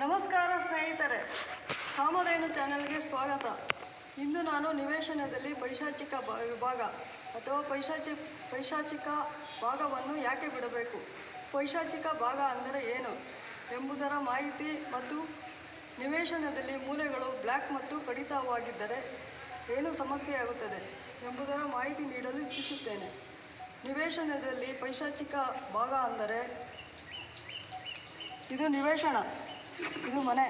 ನಮಸ್ಕಾರ ಸ್ನೇಹಿತರೆ. ಕಾಮಧೇನು ಚಾನೆಲ್ಗೆ ಸ್ವಾಗತ. ಇಂದು ನಾನು ನಿವೇಶನದಲ್ಲಿ ಪೈಶಾಚಿಕ ವಿಭಾಗ ಅಥವಾ ಪೈಶಾಚಿ, ಪೈಶಾಚಿಕ ಭಾಗವನ್ನು ಯಾಕೆ ಬಿಡಬೇಕು? ಪೈಶಾಚಿಕ ಭಾಗ ಅಂದರೆ ಏನು ಎಂಬುದರ ಮಾಹಿತಿ ಮತ್ತು ನಿವೇಶನದಲ್ಲಿ ಮೂಲೆಗಳು ಬ್ಲ್ಯಾಕ್ ಮತ್ತು ಕಡಿತವಾಗಿದ್ದರೆ ಏನು ಸಮಸ್ಯೆಯಾಗುತ್ತದೆ ಎಂಬುದರ ಮಾಹಿತಿ ನೀಡಲು ಇಚ್ಛಿಸುತ್ತೇನೆ. ನಿವೇಶನದಲ್ಲಿ ಪೈಶಾಚಿಕ ಭಾಗ ಅಂದರೆ ಇದು ನಿವೇಶನ. ಇದು ಮನೆ.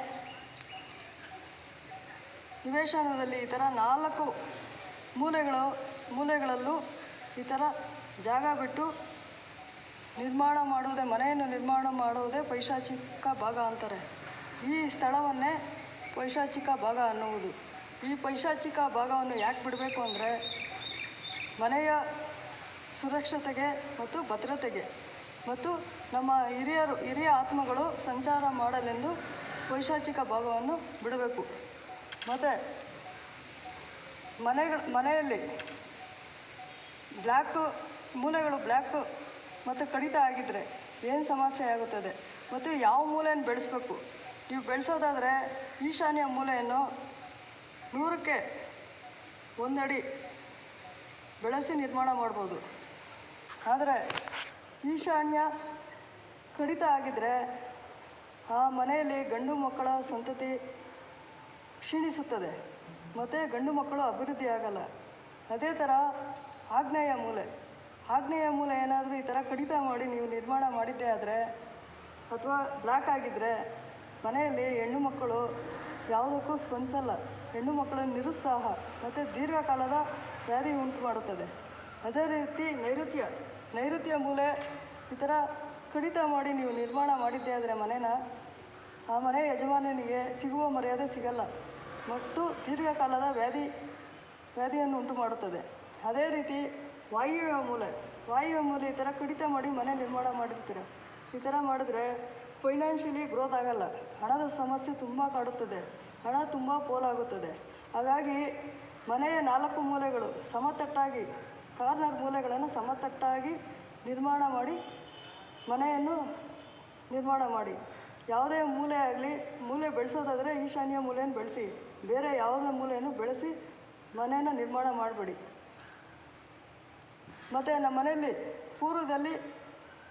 ನಿವೇಶನದಲ್ಲಿ ಈ ಥರ ನಾಲ್ಕು ಮೂಲೆಗಳು, ಮೂಲೆಗಳಲ್ಲೂ ಈ ಥರ ಜಾಗ ಬಿಟ್ಟು ನಿರ್ಮಾಣ ಮಾಡುವುದೇ, ಮನೆಯನ್ನು ನಿರ್ಮಾಣ ಮಾಡುವುದೇ ಪೈಶಾಚಿಕ ಭಾಗ ಅಂತಾರೆ. ಈ ಸ್ಥಳವನ್ನೇ ಪೈಶಾಚಿಕ ಭಾಗ ಅನ್ನುವುದು. ಈ ಪೈಶಾಚಿಕ ಭಾಗವನ್ನು ಯಾಕೆ ಬಿಡಬೇಕು ಅಂದರೆ ಮನೆಯ ಸುರಕ್ಷತೆಗೆ ಮತ್ತು ಭದ್ರತೆಗೆ. ಮತ್ತು ನಮ್ಮ ಹಿರಿಯರು, ಹಿರಿಯ ಆತ್ಮಗಳು ಸಂಚಾರ ಮಾಡಲೆಂದು ಪೈಶಾಚಿಕ ಭಾಗವನ್ನು ಬಿಡಬೇಕು. ಮತ್ತು ಮನೆಗಳ, ಮನೆಯಲ್ಲಿ ಬ್ಲ್ಯಾಕು ಮೂಲೆಗಳು ಬ್ಲ್ಯಾಕು ಮತ್ತು ಕಡಿತ ಆಗಿದ್ದರೆ ಏನು ಸಮಸ್ಯೆ ಆಗುತ್ತದೆ? ಮತ್ತು ಯಾವ ಮೂಲೆಯನ್ನು ಬೆಳೆಸ್ಬೇಕು? ನೀವು ಬೆಳೆಸೋದಾದರೆ ಈಶಾನ್ಯ ಮೂಲೆಯನ್ನು ನೂರಕ್ಕೆ ಒಂದಡಿ ಬೆಳೆಸಿ ನಿರ್ಮಾಣ ಮಾಡ್ಬೋದು. ಆದರೆ ಈಶಾನ್ಯ ಕಡಿತ ಆಗಿದ್ದರೆ ಆ ಮನೆಯಲ್ಲಿ ಗಂಡು ಮಕ್ಕಳ ಸಂತತಿ ಕ್ಷೀಣಿಸುತ್ತದೆ. ಮತ್ತು ಗಂಡು ಮಕ್ಕಳು ಅಭಿವೃದ್ಧಿ ಆಗಲ್ಲ. ಅದೇ ಥರ ಆಗ್ನೇಯ ಮೂಲೆ. ಆಗ್ನೇಯ ಮೂಲೆ ಏನಾದರೂ ಈ ಥರ ಕಡಿತ ಮಾಡಿ ನೀವು ನಿರ್ಮಾಣ ಮಾಡಿದ್ದೇ ಆದರೆ ಅಥವಾ ಬ್ಲ್ಯಾಕ್ ಆಗಿದ್ದರೆ ಮನೆಯಲ್ಲಿ ಹೆಣ್ಣು ಮಕ್ಕಳು ಯಾವುದಕ್ಕೂ ಸ್ಪಂದಿಸಲ್ಲ. ಹೆಣ್ಣು ಮಕ್ಕಳ ನಿರುತ್ಸಾಹ ಮತ್ತು ದೀರ್ಘಕಾಲದ ವ್ಯಾಧಿ ಉಂಟು ಮಾಡುತ್ತದೆ ಅದೇ ರೀತಿ ನೈಋತ್ಯ ನೈಋತ್ಯ ಮೂಲೆ ಈ ಥರ ಕಡಿತ ಮಾಡಿ ನೀವು ನಿರ್ಮಾಣ ಮಾಡಿದ್ದೇ ಆದರೆ ಮನೇನ, ಆ ಮನೆ ಯಜಮಾನನಿಗೆ ಸಿಗುವ ಮರ್ಯಾದೆ ಸಿಗಲ್ಲ. ಮತ್ತು ದೀರ್ಘಕಾಲದ ವ್ಯಾಧಿ, ವ್ಯಾಧಿಯನ್ನು ಉಂಟು ಮಾಡುತ್ತದೆ. ಅದೇ ರೀತಿ ವಾಯುವ್ಯ ಮೂಲೆ ವಾಯುವ್ಯ ಮೂಲೆ ಈ ಥರ ಕಡಿತ ಮಾಡಿ ಮನೆ ನಿರ್ಮಾಣ ಮಾಡಿರ್ತೀರ. ಈ ಥರ ಮಾಡಿದ್ರೆ ಫೈನಾನ್ಷಿಯಲಿ ಗ್ರೋತ್ ಆಗಲ್ಲ. ಹಣದ ಸಮಸ್ಯೆ ತುಂಬ ಕಾಡುತ್ತದೆ. ಹಣ ತುಂಬ ಪೋಲಾಗುತ್ತದೆ. ಹಾಗಾಗಿ ಮನೆಯ ನಾಲ್ಕು ಮೂಲೆಗಳು ಸಮತಟ್ಟಾಗಿ ಕಾರ್ನರ್ ಮೂಲೆಗಳನ್ನು ಸಮತಟ್ಟಾಗಿ ನಿರ್ಮಾಣ ಮಾಡಿ, ಮನೆಯನ್ನು ನಿರ್ಮಾಣ ಮಾಡಿ. ಯಾವುದೇ ಮೂಲೆ ಆಗಲಿ, ಮೂಲೆ ಬೆಳೆಸೋದಾದರೆ ಈಶಾನ್ಯ ಮೂಲೆಯನ್ನು ಬೆಳೆಸಿ, ಬೇರೆ ಯಾವುದೇ ಮೂಲೆಯನ್ನು ಬೆಳೆಸಿ ಮನೆಯನ್ನು ನಿರ್ಮಾಣ ಮಾಡಬೇಡಿ. ಮತ್ತು ನಮ್ಮ ಮನೆಯಲ್ಲಿ ಪೂರ್ವದಲ್ಲಿ,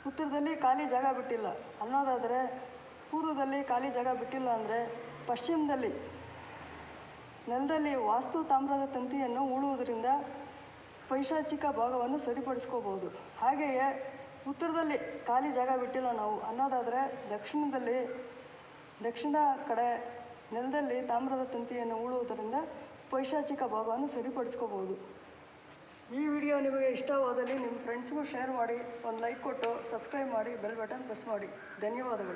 ಉತ್ತರದಲ್ಲಿ ಖಾಲಿ ಜಾಗ ಬಿಟ್ಟಿಲ್ಲ. ಅನ್ನೋದಾದರೆ ಪೂರ್ವದಲ್ಲಿ ಖಾಲಿ ಜಾಗ ಬಿಟ್ಟಿಲ್ಲ ಅಂದರೆ ಪಶ್ಚಿಮದಲ್ಲಿ ನೆಲದಲ್ಲಿ ವಾಸ್ತು ತಾಮ್ರದ ತಂತಿಯನ್ನು ಉಳುವುದರಿಂದ ಪೈಶಾಚಿಕ ಭಾಗವನ್ನು ಸರಿಪಡಿಸ್ಕೋಬೋದು ಹಾಗೆಯೇ ಉತ್ತರದಲ್ಲಿ ಖಾಲಿ ಜಾಗ ಬಿಟ್ಟಿಲ್ಲ ನಾವು. ಅನ್ನೋದಾದರೆ ದಕ್ಷಿಣದಲ್ಲಿ, ದಕ್ಷಿಣ ಕಡೆ ನೆಲದಲ್ಲಿ ತಾಮ್ರದ ತಂತಿಯನ್ನು ಉಳುವುದರಿಂದ ಪೈಶಾಚಿಕ ಭಾಗವನ್ನು ಸರಿಪಡಿಸ್ಕೋಬೋದು ಈ ವಿಡಿಯೋ ನಿಮಗೆ ಇಷ್ಟವಾದಲ್ಲಿ ನಿಮ್ಮ ಫ್ರೆಂಡ್ಸ್ಗೂ ಶೇರ್ ಮಾಡಿ, ಒಂದು ಲೈಕ್ ಕೊಟ್ಟು ಸಬ್ಸ್ಕ್ರೈಬ್ ಮಾಡಿ ಬೆಲ್ ಬಟನ್ ಪ್ರೆಸ್ ಮಾಡಿ. ಧನ್ಯವಾದಗಳು.